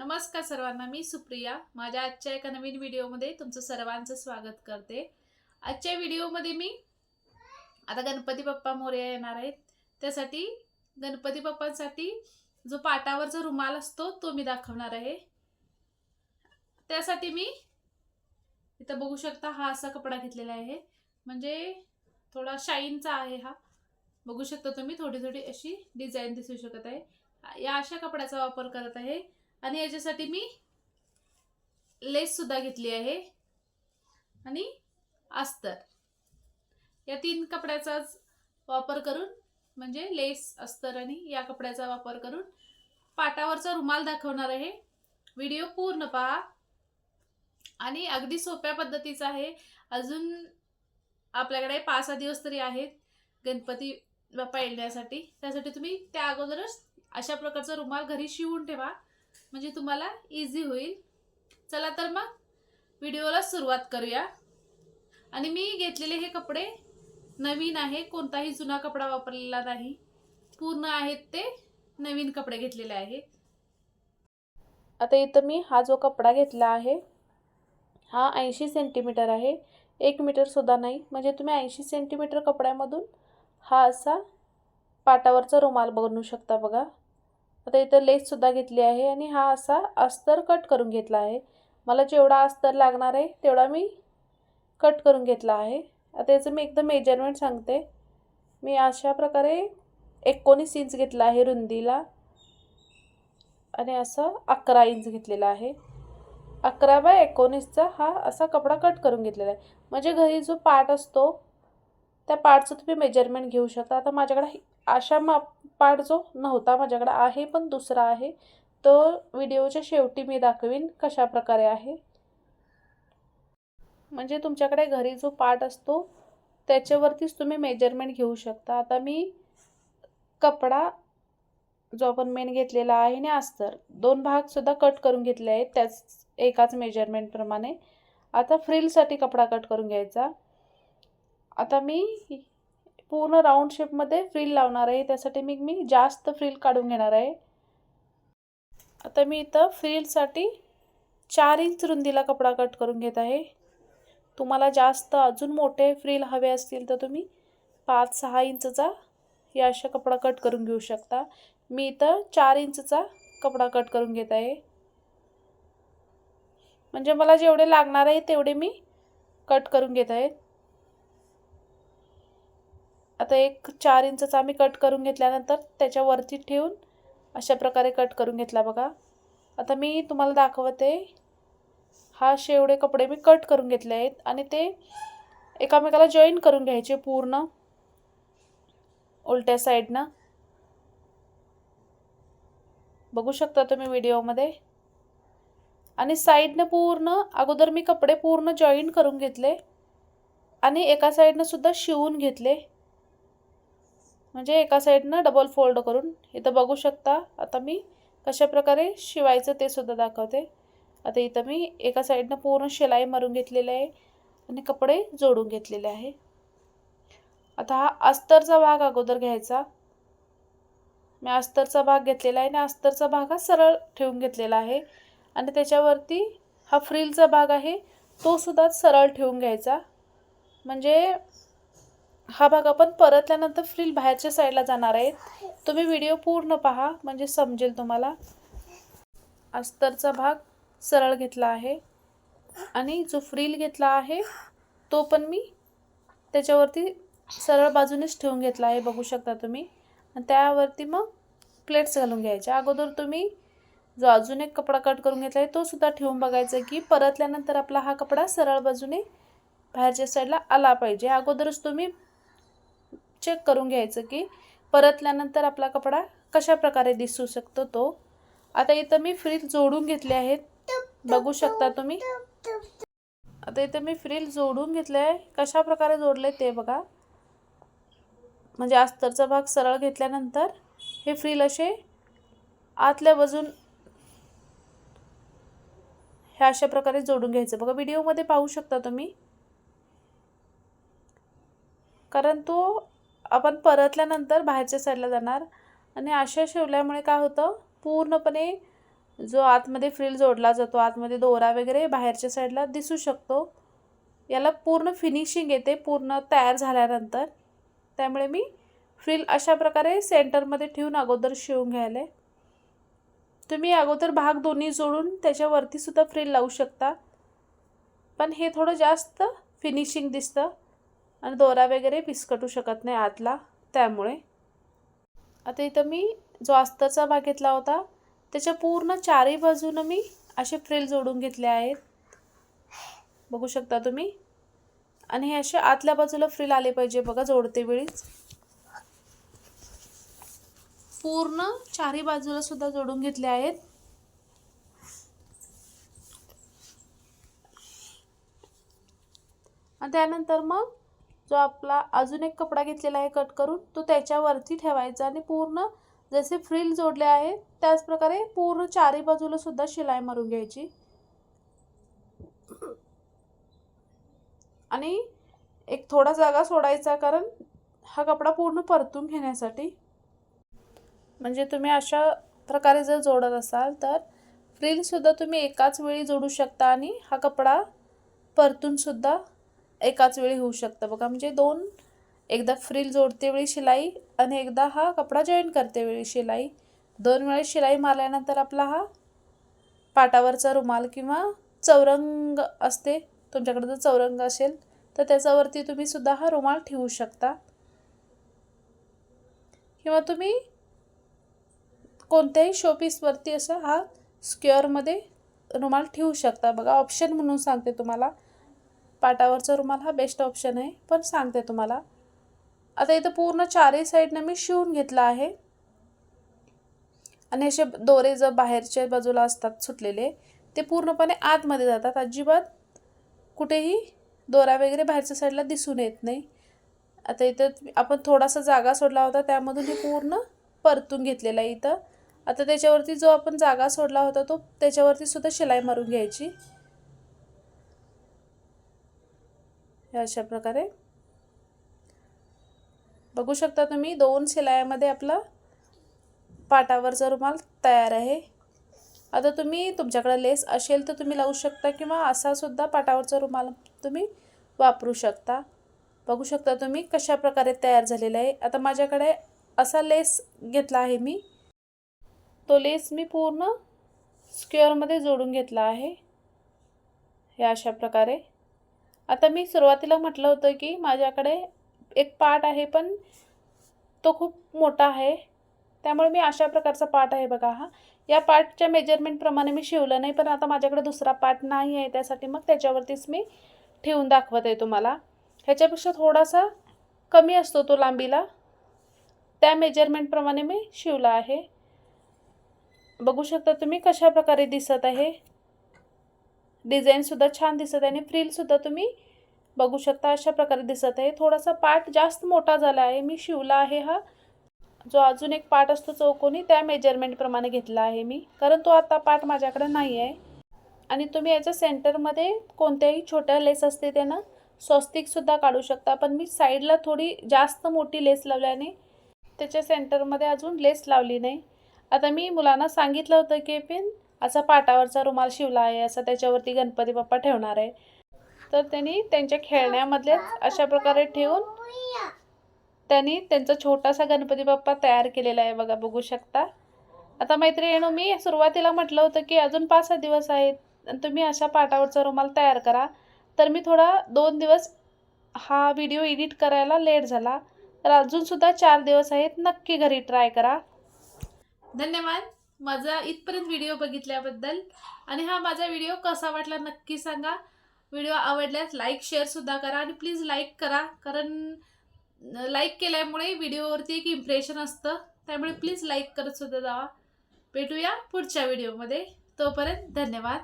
नमस्कार सर्वांना मी सुप्रिया. माझ्या आजच्या एका नवीन व्हिडिओमध्ये तुमचं सर्वांचं स्वागत करते. आजच्या व्हिडिओमध्ये मी आता गणपती बाप्पा मोर्या येणार आहेत. त्यासाठी गणपती बाप्पांसाठी जो पाटावरचा रुमाल असतो तो मी दाखवणार आहे. त्यासाठी मी इथं बघू शकता हा असा कपडा घेतलेला आहे. म्हणजे थोडा शाईनचा आहे हा. बघू शकता तुम्ही थोडी थोडी अशी डिझाईन दिसू शकत आहे. या अशा कपड्याचा वापर करत आहे. आणि याच्यासाठी मी लेससुद्धा घेतली आहे. आणि अस्तर. या तीन कपड्याचाच वापर करून म्हणजे लेस अस्तर आणि या कपड्याचा वापर करून पाटावरचा रुमाल दाखवणार आहे. व्हिडिओ पूर्ण पहा. आणि अगदी सोप्या पद्धतीचा आहे. अजून आपल्याकडे पाच सहा दिवस तरी आहेत गणपती बाप्पा येण्यासाठी. त्यासाठी तुम्ही त्या अगोदरच अशा प्रकारचा रुमाल घरी शिवून ठेवा. म्हणजे तुम्हाला इझी होईल. चला तर मग व्हिडिओला सुरुवात करूया. आणि मी घेतलेले हे कपडे नवीन आहे कोणताही जुना कपडा वापरलेला नाही. पूर्ण आहेत ते नवीन कपडे घेतलेले आहेत. आता इथं मी हा जो कपडा घेतला आहे हा ऐंशी सेंटीमीटर आहे. एक मीटरसुद्धा नाही. म्हणजे तुम्ही ऐंशी सेंटीमीटर कपड्यामधून हा असा पाटावरचा रुमाल बनवू शकता बघा. आता इथं लेससुद्धा घेतली आहे आणि हा असा अस्तर कट करून घेतला आहे. मला जेवढा अस्तर लागणार आहे तेवढा मी कट करून घेतला आहे. आता याचं मी एकदम मेजरमेंट सांगते. मी अशा प्रकारे एकोणीस इंच घेतला आहे रुंदीला आणि असं अकरा इंच घेतलेला आहे. अकरा बाय एकोणीसचा हा असा कपडा कट करून घेतलेला आहे. म्हणजे घरी जो पार्ट असतो त्या पार्टचं तुम्ही मेजरमेंट घेऊ शकता. आता माझ्याकडे अशा माप पार्ट जो नव्हता माझ्याकडे आहे पण दुसरा आहे. तो व्हिडिओच्या शेवटी मी दाखवीन कशा प्रकारे आहे. म्हणजे तुमच्याकडे घरी जो पार्ट असतो त्याच्यावरतीच तुम्ही मेजरमेंट घेऊ शकता. आता मी कपडा जो आपण मेन घेतलेला आहे आणि अस्तर दोन भागसुद्धा कट करून घेतले आहेत त्याच एकाच मेजरमेंटप्रमाणे आता फ्रिलसाठी कपडा कट करून घ्यायचा. आता मी पूर्ण राऊंड शेपमध्ये फ्रिल लावणार आहे. त्यासाठी मी मी जास्त फ्रिल काढून घेणार आहे. आता मी इथं फ्रिलसाठी चार इंच रुंदीला कपडा कट करून घेत आहे. तुम्हाला जास्त अजून मोठे फ्रिल हवे असतील तर तुम्ही पाच सहा इंचचा या अशा कपडा कट करून घेऊ शकता. मी इथं चार इंचचा कपडा कट करून घेत आहे. म्हणजे मला जेवढे लागणार आहे तेवढे मी कट करून घेत आहेत आता एक चार इंचचा आम्ही कट करून घेतल्यानंतर त्याच्यावरती ठेवून अशा प्रकारे कट करून घेतला बघा. आता मी तुम्हाला दाखवते. हा शेवडे कपडे मी कट करून घेतले आहेत आणि ते एकामेकाला जॉईन करून घ्यायचे पूर्ण उलट्या साईडनं बघू शकता तुम्ही व्हिडिओमध्ये. आणि साईडनं पूर्ण अगोदर मी कपडे पूर्ण जॉईन करून घेतले आणि एका साईडनं सुद्धा शिवून घेतले. म्हणजे एका साईडनं डबल फोल्ड करून इथं बघू शकता. आता मी कशा प्रकारे शिवायचं ते सुद्धा दाखवते. आता इथं मी एका साईडनं पूर्ण शिलाई मारून घेतलेले आहे आणि कपडे जोडून घेतलेले आहे. आता हा अस्तरचा भाग अगोदर घ्यायचा. मी अस्तरचा भाग घेतलेला आहे आणि अस्तरचा भाग हा सरळ ठेवून घेतलेला आहे. आणि त्याच्यावरती हा फ्रिलचा भाग आहे तो सुद्धा सरळ ठेवून घ्यायचा. म्हणजे हा भाग आपण परतल्यानंतर फ्रिल बाहेरच्या साईडला जाणार आहे. तुम्ही व्हिडिओ पूर्ण पहा म्हणजे समजेल तुम्हाला. अस्तरचा भाग सरळ घेतला आहे. आणि जो फ्रिल घेतला आहे तो पण मी त्याच्यावरती सरळ बाजूनेच ठेवून घेतला आहे बघू शकता तुम्ही. आणि त्यावरती मग प्लेट्स घालून घ्यायच्या अगोदर तुम्ही जो अजून एक कपडा कट करून घेतला आहे तो सुद्धा ठेवून बघायचा की परतल्यानंतर आपला हा कपडा सरळ बाजूने बाहेरच्या साईडला आला पाहिजे. अगोदरच तुम्ही चेक करून घ्यायचं की परतल्यानंतर आपला कपडा कशा प्रकारे दिसू शकतो तो. आता इथं मी फ्रील जोडून घेतले आहेत. बघू शकता तुम्ही. आता इथं मी फ्रील जोडून घेतले आहे कशा प्रकारे जोडले ते बघा. म्हणजे अस्तरचा भाग सरळ घेतल्यानंतर हे फ्रील असे आतल्या बाजून हे अशा प्रकारे जोडून घ्यायचं. बघा व्हिडिओमध्ये पाहू शकता तुम्ही. कारण तो आपण परतल्यानंतर बाहेरच्या साईडला जाणार. आणि अशा शिवल्यामुळे काय होतं? पूर्णपणे जो आतमध्ये फ्रिल जोडला जातो आतमध्ये दोरा वगैरे बाहेरच्या साईडला दिसू शकतो. याला पूर्ण फिनिशिंग येते पूर्ण तयार झाल्यानंतर. त्यामुळे मी फ्रिल अशा प्रकारे सेंटरमध्ये ठेवून अगोदर शिवून घ्यायला. तुम्ही अगोदर भाग दोन्ही जोडून त्याच्यावरतीसुद्धा फ्रिल लावू शकता. पण हे थोडं जास्त फिनिशिंग दिसतं. आणि दोरा वगैरे पिसकटू शकत नाही आतला त्यामुळे. आता इथं मी जो अस्तरचा भाग घेतला होता त्याच्या पूर्ण चारही बाजूनं मी असे फ्रिल जोडून घेतले आहेत. बघू शकता तुम्ही? आणि हे असे आतल्या बाजूला फ्रिल आले पाहिजे बघा जोडते वेळीच. पूर्ण चारही बाजूला सुद्धा जोडून घेतले आहेत. आणि त्यानंतर मग जो आपला अजून एक कपडा घेतलेला आहे कट करून तो त्याच्यावरती ठेवायचा आणि पूर्ण जसे फ्रिल जोडले आहेत त्याचप्रकारे पूर्ण चारी बाजूला सुद्धा शिलाई मारून घ्यायची. आणि एक थोडा जागा सोडायचा कारण हा कपडा पूर्ण परतून घेण्यासाठी. म्हणजे तुम्ही अशा प्रकारे जर जोडत असाल तर फ्रिलसुद्धा तुम्ही एकाच वेळी जोडू शकता आणि हा कपडा परतूनसुद्धा एकाच वेळी होऊ शकतं. बघा म्हणजे दोन एकदा फ्रिल जोडते वेळी शिलाई आणि एकदा हा कपडा जॉईन करते वेळी शिलाई. दोन वेळेस शिलाई मारल्यानंतर आपला हा पाटावरचा रुमाल किंवा चौरंग असते तुमच्याकडे जर चौरंग असेल तर त्याच्यावरती तुम्ही सुद्धा हा रुमाल ठेवू शकता. किंवा तुम्ही कोणत्याही शोपीसवरती असं हा स्क्वेअरमध्ये रुमाल ठेवू शकता. बघा ऑप्शन म्हणून सांगते तुम्हाला. पाटावरचा रुमाल हा बेस्ट ऑप्शन आहे. पण सांगते तुम्हाला. आता इथं पूर्ण चारही साईडनं मी शिवून घेतला आहे. आणि असे दोरे जर बाहेरच्या बाजूला असतात सुटलेले ते पूर्णपणे आतमध्ये जातात. अजिबात कुठेही दोरा वगैरे बाहेरच्या साईडला दिसून येत नाही. आता इथं आपण थोडासा जागा सोडला होता त्यामधून हे पूर्ण परतून घेतलेला आहे इथं. आता त्याच्यावरती जो आपण जागा सोडला होता तो त्याच्यावरती सुद्धा शिलाई मारून घ्यायची. अशा प्रकारे. बघू शकता तुम्ही दोन शिलायामध्ये आपला पाटावरचा रुमाल तयार आहे. आता तुम्ही तुमच्याकडे लेस असेल तर तुम्ही लावू शकता किंवा असा सुद्धा पाटावरचा रुमाल तुम्ही वापरू शकता. बघू शकता तुम्ही कशा प्रकारे तयार झालेला आहे. आता माझ्याकडे असा लेस घेतला आहे मी. तो लेस मी पूर्ण स्क्वेअरमध्ये जोडून घेतला आहे. हे अशा प्रकारे. आता मी सुरुवातीला म्हटलं होतं की माझ्याकडे एक पार्ट आहे पण तो खूप मोठा आहे. त्यामुळे मी अशा प्रकारचा पार्ट आहे बघा हा. या पार्टच्या मेजरमेंटप्रमाणे मी शिवलं नाही पण आता माझ्याकडे दुसरा पार्ट नाही आहे त्यासाठी मग त्याच्यावरतीच मी ठेवून दाखवत आहे तुम्हाला. ह्याच्यापेक्षा थोडासा कमी असतो तो लांबीला. त्या मेजरमेंटप्रमाणे मी शिवला आहे. बघू शकता तुम्ही कशा प्रकारे दिसत आहे. डिझाईनसुद्धा छान दिसत आहे आणि फ्रीलसुद्धा तुम्ही बघू शकता अशा प्रकारे दिसत आहे. थोडासा पार्ट जास्त मोठा झाला आहे. मी शिवला आहे हा. जो अजून एक पार्ट असतो चौकोनी त्या मेजरमेंटप्रमाणे घेतला आहे मी. कारण तो आता पार्ट माझ्याकडे नाही आहे. आणि तुम्ही याच्या सेंटरमध्ये कोणत्याही छोट्या लेस असते त्यानं स्वस्तिकसुद्धा काढू शकता. पण मी साईडला थोडी जास्त मोठी लेस लावल्याने त्याच्या सेंटरमध्ये अजून लेस लावली नाही. आता मी मुलांना सांगितलं होतं की पिन असा पाटावरचा रुमाल शिवला आहे असा त्याच्यावरती गणपती बाप्पा ठेवणार आहे. तर त्यांनी त्यांच्या खेळण्यामधलेच अशा प्रकारे ठेवून त्यांनी त्यांचा छोटासा गणपती बाप्पा तयार केलेला आहे बघा बघू शकता. आता मैत्रिणी मी सुरुवातीला म्हटलं होतं की अजून पाच सहा दिवस आहेत आणि तुम्ही अशा पाटावरचा रुमाल तयार करा. तर मी थोडा दोन दिवस हा व्हिडिओ एडिट करायला लेट झाला. तर अजूनसुद्धा चार दिवस आहेत नक्की घरी ट्राय करा. धन्यवाद. माझा इथपर्यंत व्हिडिओ बघितल्याबद्दल. आणि हा माझा व्हिडिओ कसा वाटला नक्की सांगा. व्हिडिओ आवडल्यास लाईक शेअरसुद्धा करा आणि प्लीज लाईक करा. कारण लाईक केल्यामुळे व्हिडिओवरती एक इम्प्रेशन असतं. त्यामुळे प्लीज लाईक करत सुद्धा जावा. भेटूया पुढच्या व्हिडिओमध्ये तोपर्यंत धन्यवाद.